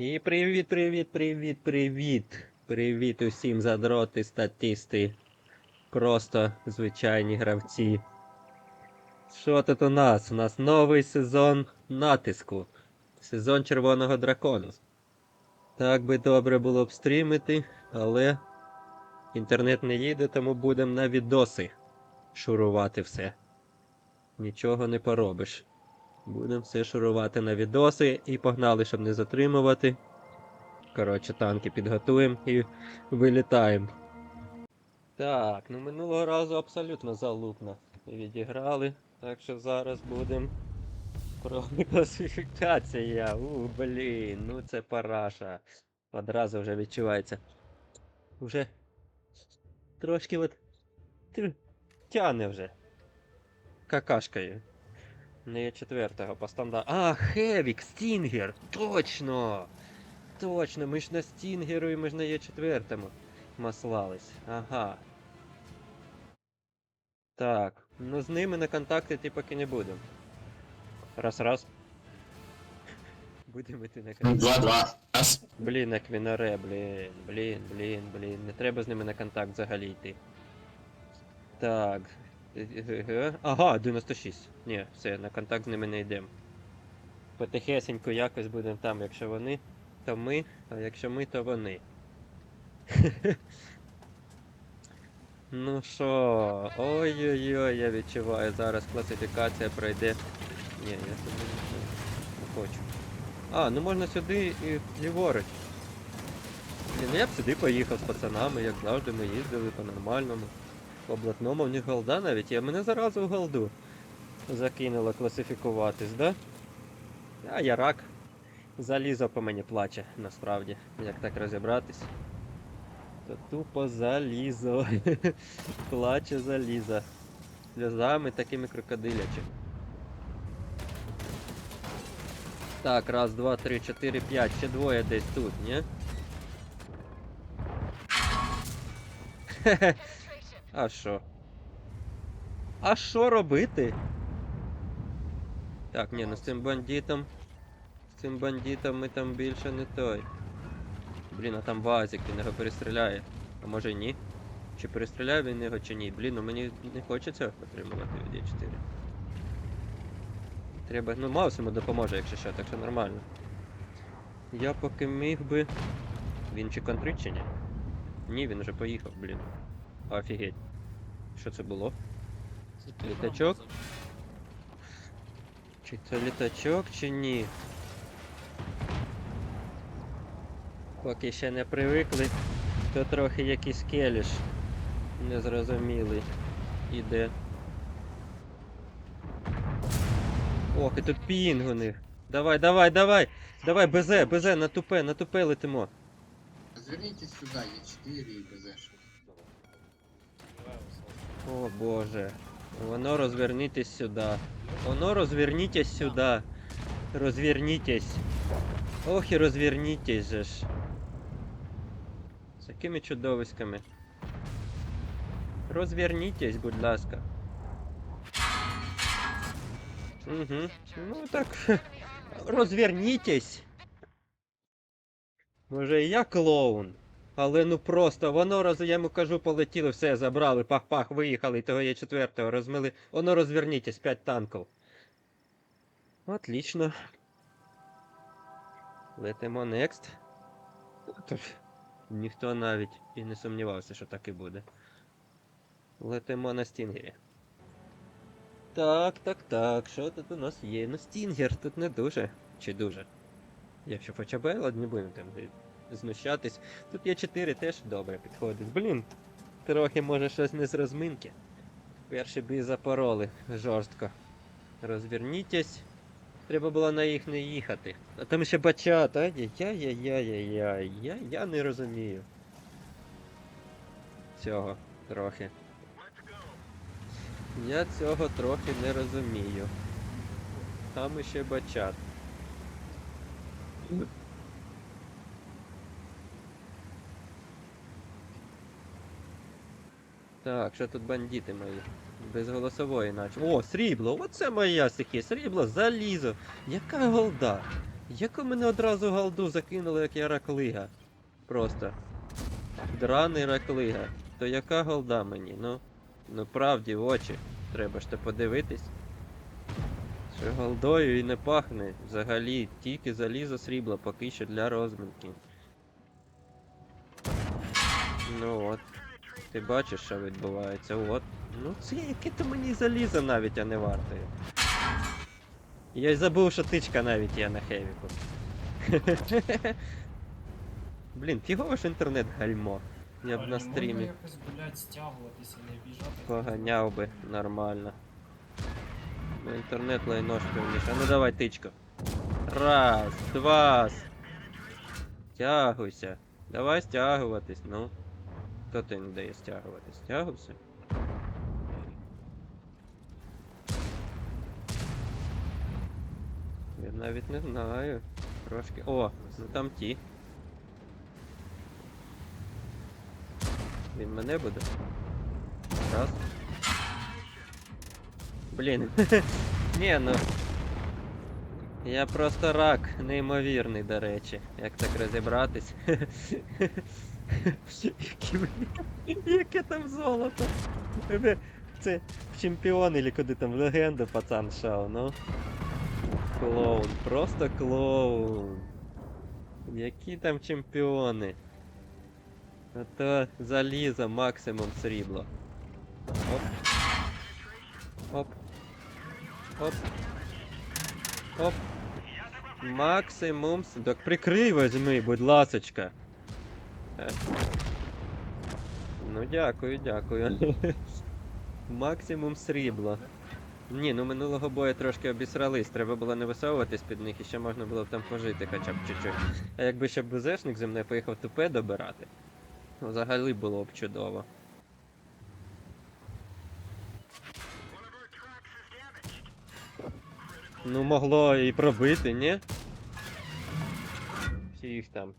І привіт, привіт, привіт, привіт. Привіт усім задроти, статисти. Просто звичайні гравці. Що тут у нас? У нас новий сезон натиску. Сезон червоного дракону. Так би добре було б стрімити, але інтернет не їде, тому будемо на відоси шурувати все. Нічого не поробиш. Будемо все шурувати на відоси і погнали, щоб не затримувати. Коротше, танки підготуємо і вилітаємо. Так, ну минулого разу абсолютно залупно відіграли. Так що зараз будемо про класифікація. У, блін, ну це параша. Одразу вже відчувається. Уже трошки от тяне вже. Какашкою. Не четвертого по стандарту. А, Хевік, Стінгер! Точно! Точно, ми ж на Стінгеру і ми ж на є четвертому маслались. Ага. Так, ну з ними на контакти ти поки не будемо. Раз, раз. Будемо йти на контакт. Два-два. Раз. Блін, Еквінаре, блін, блін, блін, блін. Не треба з ними на контакт взагалі йти. Так. Ага, 96. Ні, все, на контакт з ними не йдемо. Потихесенько якось будемо там, якщо вони, то ми, а якщо ми, то вони. Ну що, ой-ой-ой, я відчуваю, зараз класифікація пройде. Ні, я сюди не, хочу. А, ну можна сюди і ліворуч. Ну я б сюди поїхав з пацанами, як завжди ми їздили по-нормальному. По блатному, в них голда навіть є. Мене заразу в голду закинуло класифікуватись, да? А я рак. Залізо по мені плаче, насправді, як так розібратись. То тупо залізо. плаче залізо. Сльозами такими крокодилячими. Так, раз, два, три, чотири, п'ять. Ще двоє десь тут, ні? А що? А що робити? Так, ні, ну з цим бандитом. З цим бандитом ми там більше не той. Блін, а там вазик, він його перестріляє. А може ні? Чи перестріляє він його, чи ні? Блін, ну мені не хочеться отримувати від Е4. Треба. Ну, Маус йому допоможе, якщо що, так що нормально. Я поки міг би. Він чи контрить, чи ні? Ні, він вже поїхав, блін. Офігеть. Що це було? Літачок? Чи це літачок, чи ні? Поки ще не привикли, то трохи якийсь келіш незрозумілий іде. Ох, і тут пінг у них. Давай, давай, давай! Давай, БЗ, БЗ, на тупе, на тупе летимо. Развернитесь сюда, є 4 и БЗ. О боже. Воно розвернітесь сюди. Воно розвернітесь сюди. Розвернітесь. Ох і розвернітесь же ж. З якими чудовиськами. Розвернітесь, будь ласка. Угу. Ну так. Розвернітесь. Може я клоун. Але ну просто, воно роз... я йому кажу, полетіли, все, забрали, пах-пах, виїхали, і того є четвертого, розмили. Воно розвернітесь, 5 танків. Отлично. Летимо next. Ніхто навіть і не сумнівався, що так і буде. Летимо на стінгері. Так, так, так, що тут у нас є? Ну стінгер тут не дуже. Чи дуже? Якщо хоча б не будемо там знущатись. Тут є 4 теж добре підходить. Блін, трохи може щось не з розминки. Перший бій запороли жорстко. Розвернітесь. Треба було на їх не їхати. А там ще бачат, а? Я-я-я-я-я. Я, я не розумію. Цього трохи. Я цього трохи не розумію. Там іще бачат. Так, що тут бандити мої? Без голосової наче. О, срібло! Оце моя стихія. Срібло, залізо. Яка голда? Яку мене одразу галду закинули, як я раклига. Просто. Драний раклига. То яка голда мені? Ну. Ну правді в очі. Треба ж то подивитись. Що голдою і не пахне. Взагалі, тільки залізо срібло, поки що для розминки. Ну от. Ти бачиш, що відбувається. От. Ну це яке то мені залізо навіть, а не вартує. Я й забув, що тичка навіть є на хевіку. Блін, фігово ж інтернет гальмо. Я б на можна стрімі якось, блядь, стягуватися, не біжати. поганяв би нормально. Ну, інтернет лайно ж певніше. А ну давай тичку. Раз, два. Стягуйся. Давай стягуватись, ну. Хто ти не дає стягуватись? Стягуйся. Я навіть не знаю. Трошки. О, ну там ті. Він мене буде. Раз. Блін. Ні, ну. Я просто рак, неймовірний, до речі. Як так розібратись? Яке там золото? Це чемпіон или куди там в легенду пацан шав, ну. Клоун, просто клоун. Які там чемпіони? А то залізо максимум срібло. Оп. Оп. Оп. Оп. Максимум. Так прикрий возьми, будь ласочка. Ну дякую, дякую. Максимум срібла. Ні, ну минулого бою трошки обісрались, треба було не висовуватись під них і ще можна було б там пожити хоча б чуть-чуть. А якби ще БЗшник зі мною поїхав тупе добирати, ну, взагалі було б чудово. Ну могло і пробити, ні? Всіх там.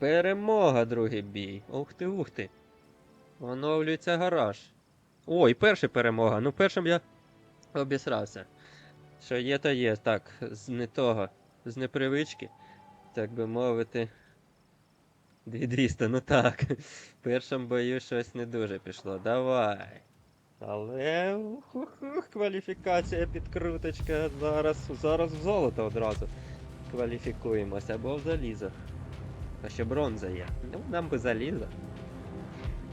Перемога, другий бій. Ух ти, ух ти. Оновлюється гараж. Ой, перша перемога. Ну, першим я обісрався. Що є, то є. Так, з не того. З непривички. Так би мовити. 2200, ну так. В першому бою щось не дуже пішло. Давай. Але ух-ух-ух, кваліфікація, підкруточка. Зараз, зараз в золото одразу кваліфікуємося, або в залізо. А ще бронза є. Ну, нам би залізо.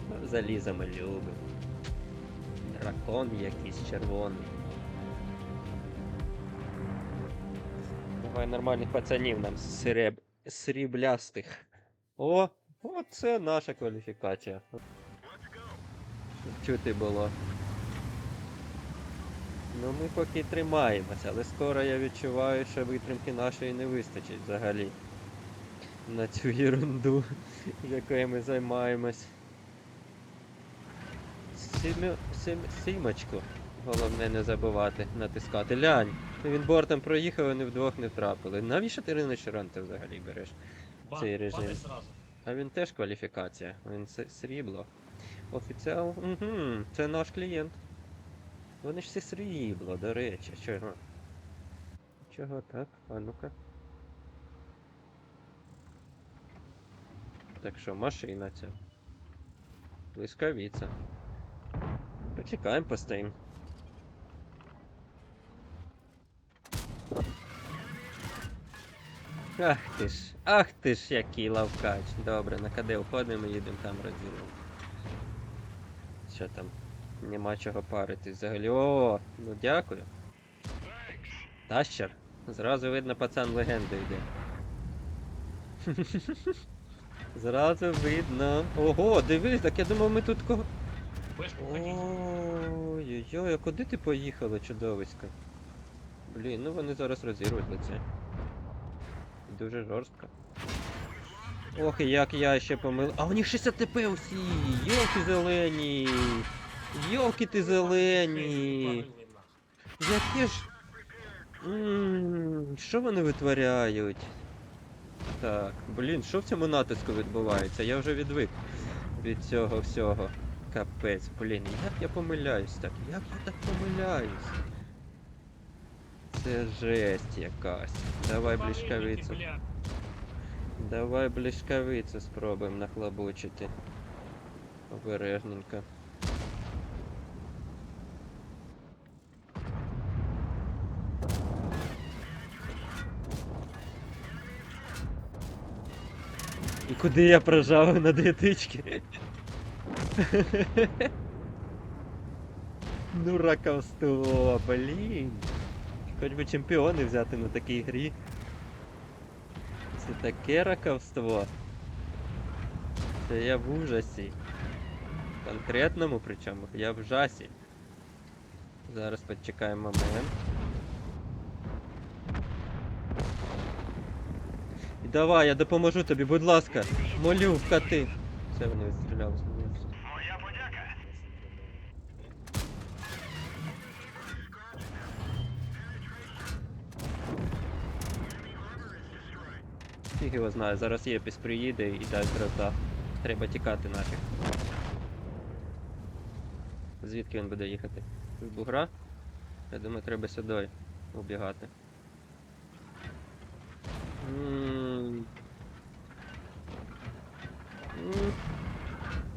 Ну, Залізо ми любимо. Дракон якийсь червоний. Давай нормальних пацанів нам сріб... сріблястих. О! Оце наша кваліфікація. Чути було. Ну ми поки тримаємося, але скоро я відчуваю, що витримки нашої не вистачить взагалі. На цю ерунду, якою ми займаємось. Сімю... Сім... Сімочку. Головне не забувати натискати. Лянь, він бортом проїхав, вони вдвох не втрапили. Навіщо ти Ринич Ранти взагалі береш? Бан, цей режим. А він теж кваліфікація. Він срібло. Офіціал. Угу, це наш клієнт. Вони ж всі срібло, до речі. Чого? Чого так? А ну-ка. Так що, машина ця. Блискавіця. Почекаємо, постоїм. Ах ти ж, ах ти ж, який лавкач. Добре, на КД уходимо, їдемо там розділимо. Що там? Нема чого паритись взагалі. О, ну дякую. Тащер. Зразу видно, пацан легенду йде. Зразу видно. Ого, дивись, так я думав, ми тут кого. Ой-ой-ой, а куди ти поїхала, чудовисько? Блін, ну вони зараз розірвуть лице. Дуже жорстко. Ох, як я ще помил. А у них 60 ТП усі! Йолки зелені! Йолки ти зелені! Які ж. Що вони витворяють? Так, блін, що в цьому натиску відбувається? Я вже відвик від цього всього. Капець, блін, як я помиляюсь так? Як я так помиляюсь? Це жесть якась. Давай блішкавицю. Давай блішкавицю спробуємо нахлобучити. Обережненько. Куди я прожав на дві тички? ну раковство, блін. Хоч би чемпіони взяти на такій грі. Це таке раковство. Це я в ужасі. Конкретному причому, я в жасі. Зараз почекаємо момент. І давай, я допоможу тобі, будь ласка. Молю, вкати. Все, вони відстріляли з мене. Фіг його знає, зараз Єпіс приїде і дасть дрота. Треба тікати нафіг. Звідки він буде їхати? З бугра? Я думаю, треба сюди убігати. М. Ой-яй-яй.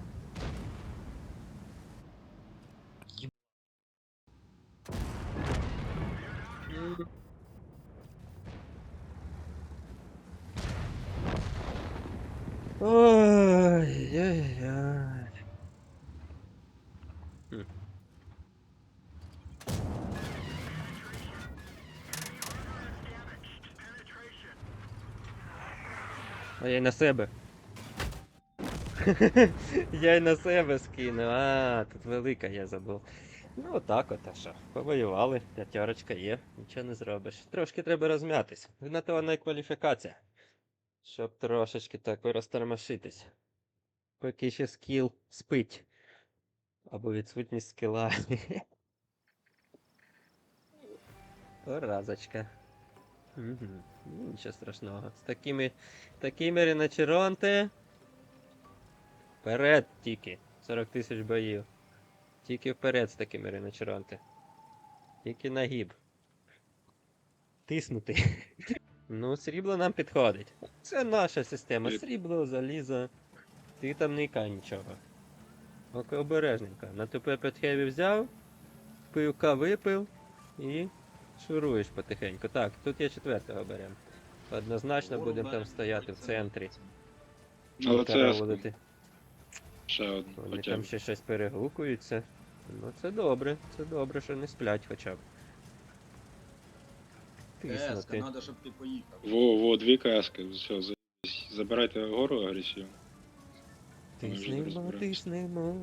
А я на себе. Я й на себе скину. А, тут велика я забув. Ну отак от, а що. Повоювали, п'ятерочка є, нічого не зробиш. Трошки треба розм'ятись. На то вона й кваліфікація. Щоб трошечки так розтормошитись. Поки ще скіл спить. Або відсутність скіла. Поразочка. Угу. Нічого страшного. З такими. Такими ріначеронти. Вперед тільки. 40 тисяч боїв. Тільки вперед з такими ріначеронти. Тільки нагіб. Тиснути. ну, срібло нам підходить. Це наша система. Срібло, залізо. Ти там не ікай нічого. Око обережненько. На тупе петхеві взяв, пивка випив і шуруєш потихеньку. Так, тут є четвертого беремо. Однозначно будемо там стояти в центрі. Але це я. Ще одну. Вони хоча там б. ще щось перегукуються. Ну це добре, це добре, що не сплять хоча б. Еска, Тиснути. треба, щоб ти поїхав. Во, во, дві каски, все, за- забирайте гору агресію. Ми вже Тиснемо, тиснемо,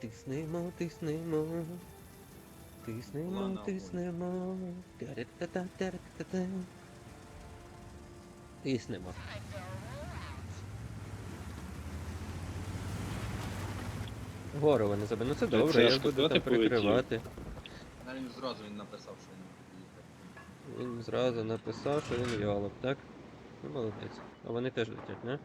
тиснемо, тиснемо. Тиснемо, Ладно, тиснемо. Тя-ра-та-та-та-ра-та-та. Тиснемо. Гору вони забили. Ну це добре, це я ж буду там ти полетів? прикривати. Навіть зразу він написав, що він. Він зразу написав, що він йолоп, так? Ну молодець. А вони теж летять, не?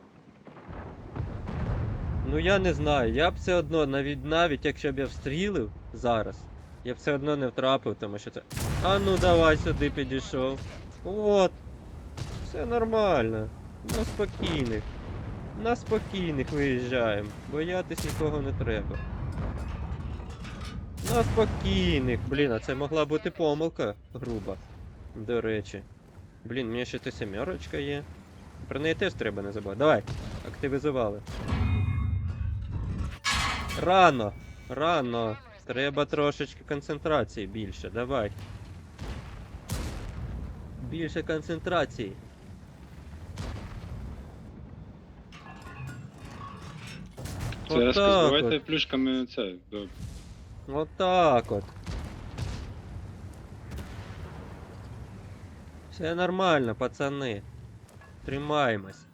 Ну я не знаю, я б все одно, навіть навіть якщо б я встрілив зараз, я б все одно не втрапив, тому що це. А ну давай сюди підійшов. От. Все нормально. На спокійних. На спокійних виїжджаємо. Боятись нікого не треба. На спокійних. Блін, а це могла бути помилка груба. До речі. Блін, мені ще ти семерочка є. Про неї теж треба не забувати. Давай, активізували. Рано! Рано! Треба трошечки концентрації більше, давай. Більше концентрації. Це я Отак от. плюшками це. До... Отак от. Все нормально, пацани. Тримаємось.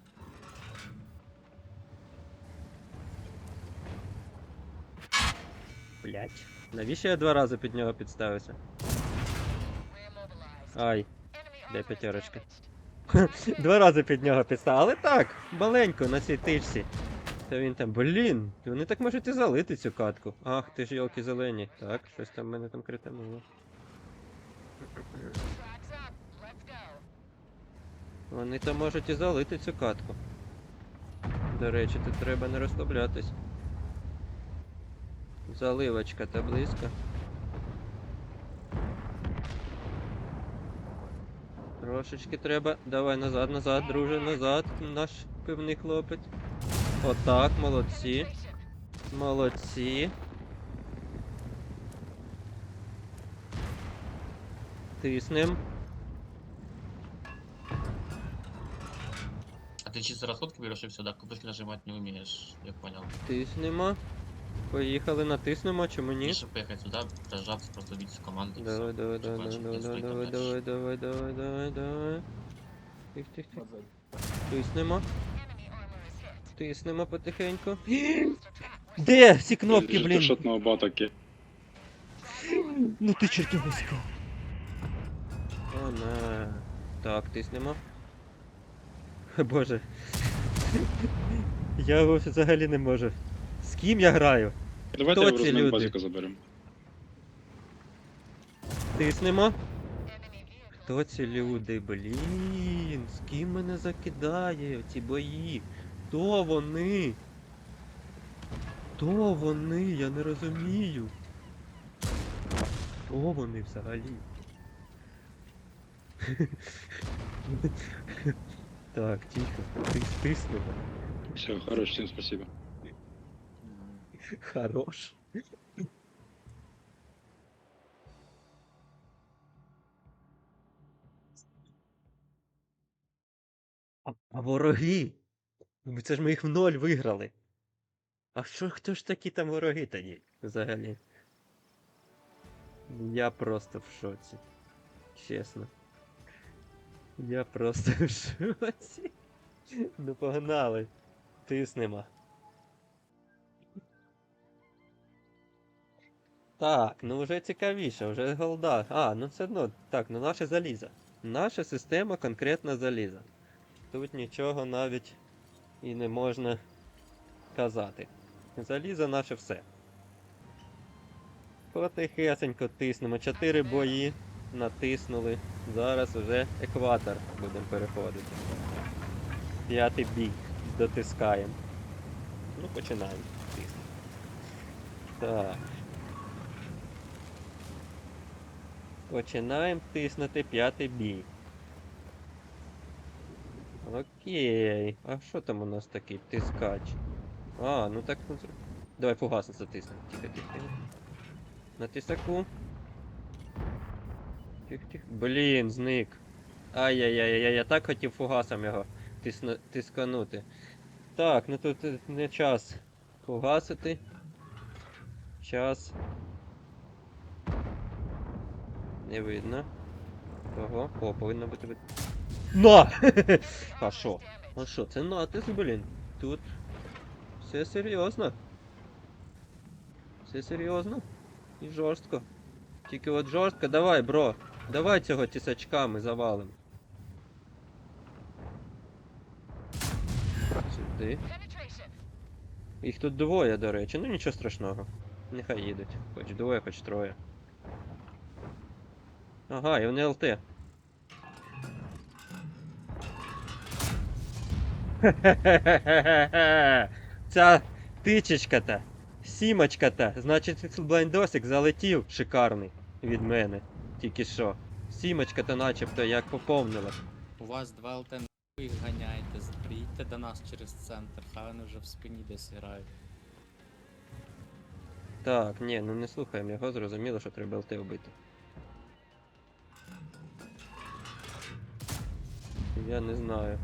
Блять. Навіщо я два рази під нього підставився? Ай, де п'ятерочка? Два рази під нього підстав, але так, маленько на цій тичці. Та він там, блін, вони так можуть і залити цю катку. Ах, ти ж йолки зелені. Так, щось там в мене там критануло. Вони то можуть і залити цю катку. До речі, тут треба не розслаблятись. Заливочка та близько. Трошечки треба. Давай назад, назад, друже, назад, наш пивний хлопець. Отак, молодці. Молодці. Тиснем. А ты чисто расходки берешь и все, да? Кнопочки нажимать не умеешь, я понял. Тиснемо. Поїхали, натиснемо, чому ні? Лучше поехать сюда, прожаться, просто убить всю команду. Давай, давай, давай, давай, давай, давай, давай, давай, давай, давай, давай. Тих, тих, тих. Тиснемо. Тиснемо потихеньку. Де? Всі кнопки, блін. Шотного батаки. Ну ти чертовисько. О, на. Так, тиснемо. Боже. Я взагалі не можу. З ким я граю? Давайте Хто в ці люди? базіка заберемо. Тиснемо. Хто ці люди, блін? З ким мене закидає ці бої? Хто вони? Хто вони? Я не розумію. Хто вони взагалі? Так, тихо, ти стиснемо. Все, хорош, всім спасибо. Хорош. А вороги? Це ж ми їх в ноль виграли. А що хто ж такі там вороги тоді? Взагалі? Я просто в шоці. Чесно. Я просто в шоці. Ну погнали. Тиснемо. Так, ну вже цікавіше, вже голда. А, ну все одно, так, ну наше залізо. Наша система конкретно заліза. Тут нічого навіть і не можна казати. Залізо наше все. Потихесенько тиснемо. Чотири бої натиснули. Зараз вже екватор будемо переходити. П'ятий бій. Дотискаємо. Ну, починаємо тиснути. Так. Починаємо тиснути п'ятий бій. Окей. А що там у нас такий тискач? А, ну так. ну, Давай фугасно затиснемо. Тихо, тихо, тихо. На тисаку. Тих, тих. Блін, зник. Ай-яй-яй-яй, я так хотів фугасом його тисна... тисканути. Так, ну тут е, не час фугасити. Час. Не видно. Кого? О, повинно бути. На! а що, це натиск, блін. Тут все серйозно. Все серйозно. І жорстко. Тільки от жорстко, давай, бро. Давай цього тісачками завалим. Сюди. Їх тут двоє, до речі, ну нічого страшного. Нехай їдуть. Хоч двоє, хоч троє. Ага, і вони ЛТ. Ця тичечка-та, сімочка-та, значить блайндосик залетів шикарний від мене. Тільки що. Сімочка-то начебто як поповнила. У вас два ЛТ ви їх ганяєте, приїдьте до нас через центр, хай вони вже в спині десь грають. Так, ні, ну не слухаємо його, зрозуміло, що треба ЛТ вбити. Я не знаю.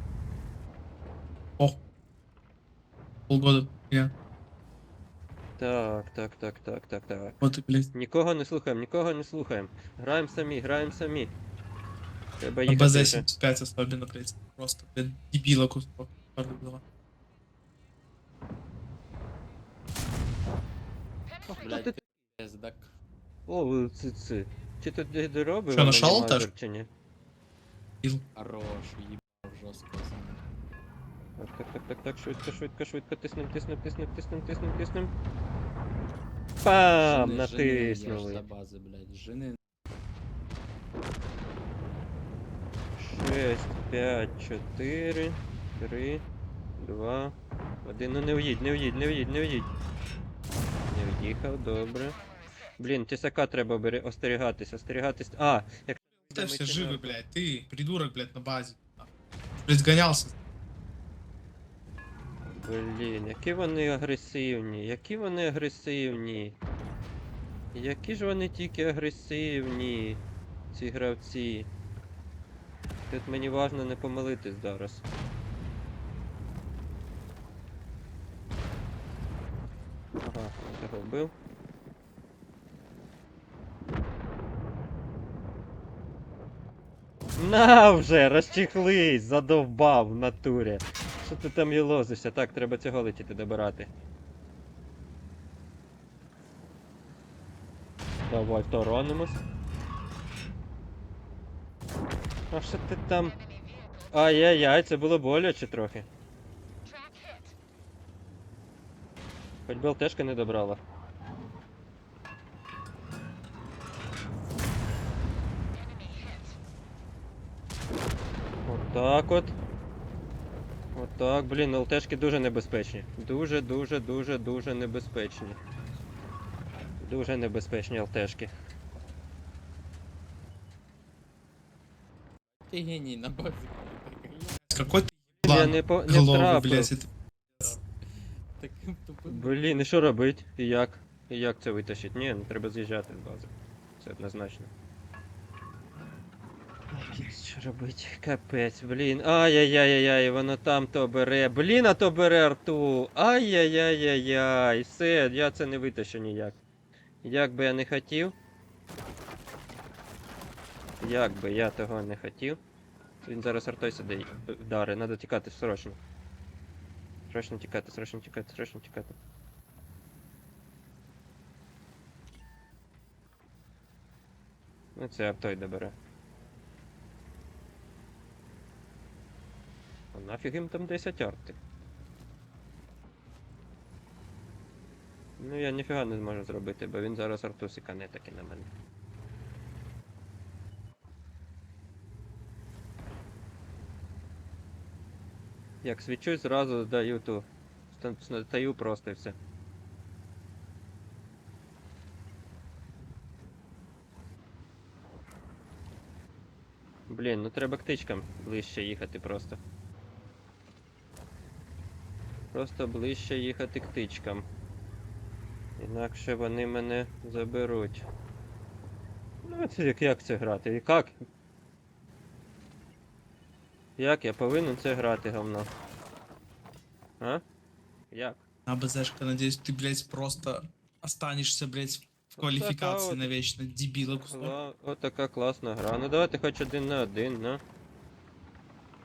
Полгода. Я. Так, так, так, так, так, так. Вот и, блядь. Нікого не слухаємо, нікого не слухаємо. Граємо самі, граємо самі. Треба На їхати. вже. БЗ-75 особенно, блядь. Просто, блядь, дебила кусок. Ти- пиздак. О, ви це це. Чи тут де доробив? Що, нашов теж? Чи ні? Хорош, їбав жорстко. Так, так, так, так, так, швидко, швидко, швидко, тиснем, тиснем, тиснем, тиснем, тиснем, тиснем. Пам! Жени- жени їж Натиснули. за бази, блять. Жени Швидко, 6, 5, 4, 3, 2, 1. Ну не в'їдь, не в'їдь, не в'їдь, не в'їдь. Не в'їхав, добре. Блін, тісака треба бери, остерігатись, остерігатись. А, як Ты все Думаете, живы, надо? блядь. Ты, придурок, блядь, на базе. Блядь, сгонялся. Блін, які вони агресивні, які вони агресивні. Які ж вони тільки агресивні, ці гравці. Тут мені важно не помилитись зараз. Ага, цього вбив. На вже, розчехлись, задовбав в натурі. Що ти там їлозишся? Так, треба цього летіти добирати. Давай, торонимось. А що ти там? Ай-яй-яй, це було боляче трохи. Хоч би ЛТшка не добрала. Отак от. Отак, блін, ЛТшки дуже небезпечні. Дуже, дуже, дуже, дуже небезпечні. Дуже небезпечні ЛТшки. Ти геній на базі. Какой ты Я еблан не, по... не головый, втрапив. блядь. Это... Таким тупим. Блін, і що робить? І як? І як це витащить? Ні, не треба з'їжджати з бази. Це однозначно. Що робить? Капець, блін. Ай-яй-яй-яй, воно там то бере. Блін, а то бере арту. Ай-яй-яй-яй-яй. Все, я це не витащу ніяк. Як би я не хотів. Як би я того не хотів. Він зараз артой сюди вдари, треба тікати срочно. Срочно тікати, срочно тікати, срочно тікати. Ну це автой добере. Нафіг їм там 10 арти? Ну я ніфіга не зможу зробити, бо він зараз арту сікане таки на мене. Як свічусь, зразу даю ту. ста- Стаю просто і все. Блін, ну треба к тичкам ближче їхати просто. Просто ближче їхати к тичкам. Інакше вони мене заберуть. Ну, це як, як це грати? І як? Як я повинен це грати, говно? А? Як? На БЗшка, надеюсь, ты, блядь, просто останешься, блядь, в квалификации вот. навечно, дебила кусок. От така класна гра. Ну давайте хоч один на один, ну.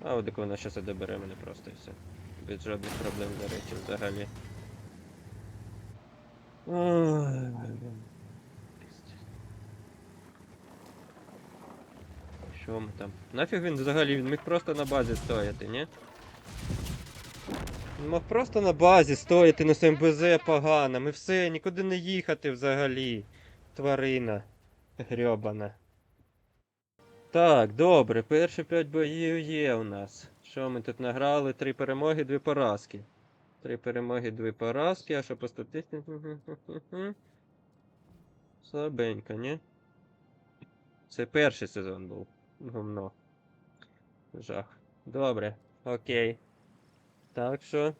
А от вона щас і добере мене просто і все. Без жодних проблем, до речі, взагалі. Ой, блін. Що ми там? Нафіг він взагалі? Він міг просто на базі стояти, ні? Він мог просто на базі стояти на своєму БЗ погано. Ми все, нікуди не їхати взагалі. Тварина. Грьобана. Так, добре, перші 5 боїв є у нас. Що ми тут награли? Три перемоги, дві поразки. Три перемоги, дві поразки, а що по статистиці? Слабенько, ні? Це перший сезон був. Гумно. Жах. Добре, окей. Так що,